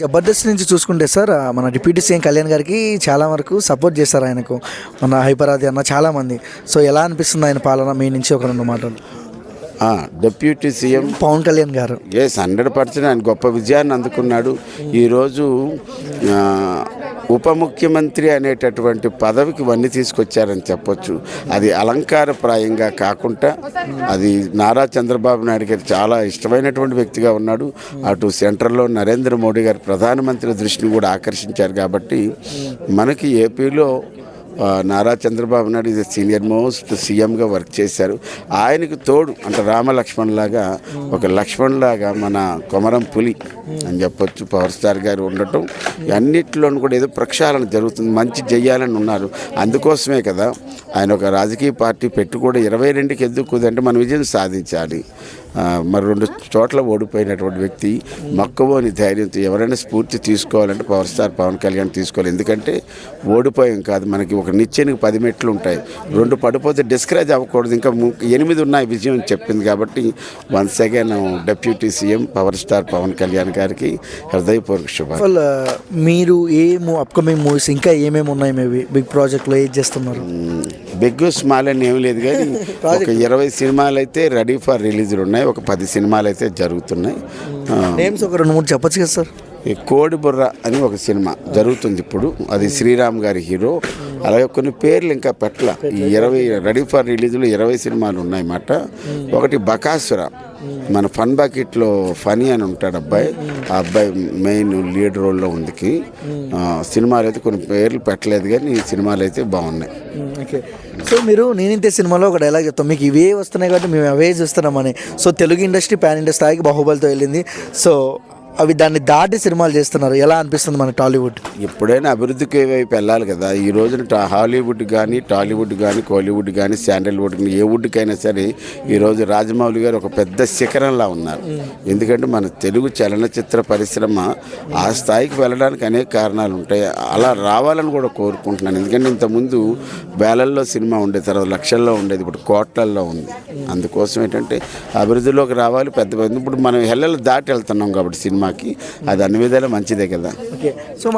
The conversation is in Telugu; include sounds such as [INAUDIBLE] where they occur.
జబర్దస్త్ నుంచి చూసుకుంటే సార్ మన డిప్యూటీ సీఎం కళ్యాణ్ గారికి చాలా వరకు సపోర్ట్ చేస్తారు ఆయనకు. మన హైపరాది అన్న చాలా మంది. సో ఎలా అనిపిస్తుంది ఆయన పాలన? మీ నుంచి ఒక రెండు మాటలు. డిప్యూటీ సీఎం పవన్ కళ్యాణ్ గారు. ఎస్ హండ్రెడ్ పర్సెంట్ ఆయన గొప్ప విజయాన్ని అందుకున్నాడు. ఈరోజు ఉప ముఖ్యమంత్రి అనేటటువంటి పదవికి వన్నీ తీసుకొచ్చారని చెప్పొచ్చు. అది అలంకారప్రాయంగా కాకుండా అది నారా చంద్రబాబు నాయుడు గారు చాలా ఇష్టమైనటువంటి వ్యక్తిగా ఉన్నాడు. అటు సెంట్రల్లో నరేంద్ర మోడీ గారు ప్రధానమంత్రి దృష్టిని కూడా ఆకర్షించారు కాబట్టి మనకి ఏపీలో నారా చంద్రబాబు నాయుడు ఇది సీనియర్ మోస్ట్ సీఎంగా వర్క్ చేశారు. ఆయనకు తోడు అంటే రామ లక్ష్మణ్ లాగా ఒక లక్ష్మణ్ లాగా మన కొమరం పులి అని చెప్పొచ్చు పవర్ స్టార్ గారు ఉండటం. అన్నిటిలోనూ కూడా ఏదో ప్రక్షాళన జరుగుతుంది మంచి చెయ్యాలని ఉన్నారు. అందుకోసమే కదా ఆయన ఒక రాజకీయ పార్టీ పెట్టి కూడా ఇరవై రెండుకి ఎందుకు అంటే మన విజయం సాధించాలి. మరి రెండు చోట్ల ఓడిపోయినటువంటి వ్యక్తి మక్కువని ధైర్యంతో ఎవరైనా స్ఫూర్తి తీసుకోవాలంటే పవర్ స్టార్ పవన్ కళ్యాణ్ తీసుకోవాలి. ఎందుకంటే ఓడిపోయాం కాదు మనకి ఒక నిత్యానికి పది మెట్లు ఉంటాయి. రెండు పడిపోతే డిస్కరేజ్ అవ్వకూడదు. ఇంకా ఎనిమిది ఉన్నాయి విజయం చెప్పింది కాబట్టి once again deputy CM power star Pawan Kalyan గారికి హృదయపూర్వక శుభ వాళ్ళు మీరు ఏ అప్కమింగ్ మూవీస్ ఇంకా ఏమేమి ఉన్నాయి మేబీ బిగ్ ప్రాజెక్ట్లో ఏది చేస్తున్నారు? బిగ్ స్మాల్ అని ఏం లేదు కానీ [LAUGHS] ఒక ఇరవై సినిమాలు అయితే రెడీ ఫర్ రిలీజ్లు ఉన్నాయి. ఒక పది సినిమాలు అయితే జరుగుతున్నాయి నేమ్స్ ఒక రెండు మూడు చెప్పొచ్చు కదా సార్? ఈ కోడి బుర్ర అని ఒక సినిమా జరుగుతుంది ఇప్పుడు. అది శ్రీరామ్ గారి హీరో. అలాగే కొన్ని పేర్లు ఇంకా పెట్టల. ఈ ఇరవై రెడీ ఫర్ రిలీజ్లో ఇరవై సినిమాలు ఉన్నాయన్నమాట ఒకటి బకాసుర. మన ఫన్ బకెట్లో ఫనీ అని ఉంటాడు అబ్బాయి. ఆ అబ్బాయి మెయిన్ లీడ్ రోల్లో ఉంది సినిమాలు అయితే కొన్ని పేర్లు పెట్టలేదు కానీ ఈ సినిమాలు అయితే బాగున్నాయి ఓకే. సో మీరు నేనింతే సినిమాలో ఒక డైలాగ్ చెప్తాం. మీకు ఇవే వస్తున్నాయి కాబట్టి మేము అవే చూస్తున్నామని so Telugu industry pan industry స్థాయికి బాహుబలితో వెళ్ళింది. సో అవి దాన్ని దాటి సినిమాలు చేస్తున్నారు. ఎలా అనిపిస్తుంది మన టాలీవుడ్? ఎప్పుడైనా అభివృద్ధికి వైపు వెళ్ళాలి కదా. ఈ రోజున హాలీవుడ్ కానీ టాలీవుడ్ కానీ కోలీవుడ్ కానీ శాండల్వుడ్ కానీ ఏ వుడ్కైనా సరే ఈరోజు రాజమౌళి గారు ఒక పెద్ద శిఖరంలా ఉన్నారు. ఎందుకంటే మన తెలుగు చలనచిత్ర పరిశ్రమ ఆ స్థాయికి వెళ్ళడానికి అనేక కారణాలు ఉంటాయి. అలా రావాలని కూడా కోరుకుంటున్నాను. ఎందుకంటే ఇంతకుముందు వేలల్లో సినిమా ఉండే తర్వాత లక్షల్లో ఉండేది ఇప్పుడు కోట్లల్లో ఉంది. అందుకోసం ఏంటంటే అభివృద్ధిలోకి రావాలి పెద్ద పెద్ద ఇప్పుడు మనం హెల్లలు దాటి వెళ్తున్నాం కాబట్టి సినిమా సినిమాకి అది అన్ని విధాలు మంచిదే కదా. సో